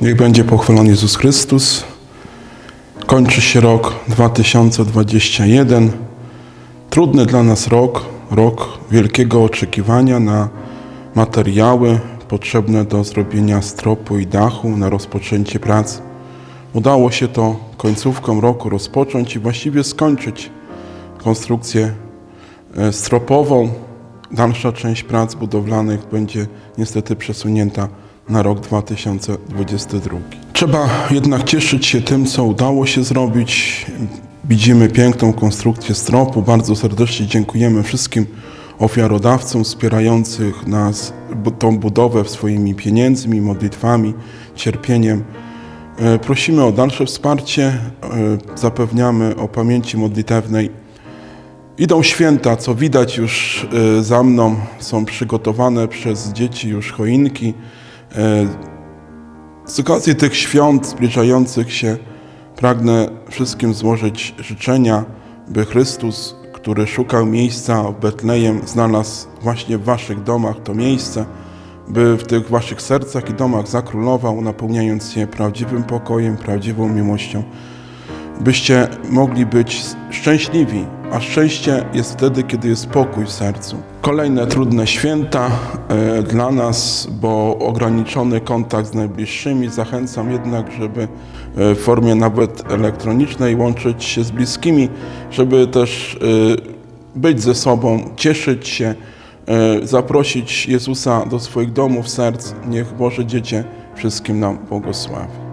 Niech będzie pochwalony Jezus Chrystus. Kończy się rok 2021. Trudny dla nas rok, rok wielkiego oczekiwania na materiały potrzebne do zrobienia stropu i dachu, na rozpoczęcie prac. Udało się to końcówką roku rozpocząć i właściwie skończyć konstrukcję e, stropową. Dalsza część prac budowlanych będzie niestety przesunięta na rok 2022. Trzeba jednak cieszyć się tym, co udało się zrobić. Widzimy piękną konstrukcję stropu. Bardzo serdecznie dziękujemy wszystkim ofiarodawcom wspierających nas, tą budowę swoimi pieniędzmi, modlitwami, cierpieniem. E, Prosimy o dalsze wsparcie, e, zapewniamy o pamięci modlitewnej Idą święta, co widać już e, za mną, są przygotowane przez dzieci już choinki. E, Z okazji tych świąt zbliżających się pragnę wszystkim złożyć życzenia, by Chrystus, który szukał miejsca w Betlejem, znalazł właśnie w waszych domach to miejsce, by w tych waszych sercach i domach zakrólował, napełniając je prawdziwym pokojem, prawdziwą miłością byście mogli być szczęśliwi, a szczęście jest wtedy, kiedy jest spokój w sercu. Kolejne trudne święta e, dla nas, bo ograniczony kontakt z najbliższymi. Zachęcam jednak, żeby e, w formie nawet elektronicznej łączyć się z bliskimi, żeby też e, być ze sobą, cieszyć się, zaprosić Jezusa do swoich domów, serc. Niech Boże Dziecię wszystkim nam błogosławi.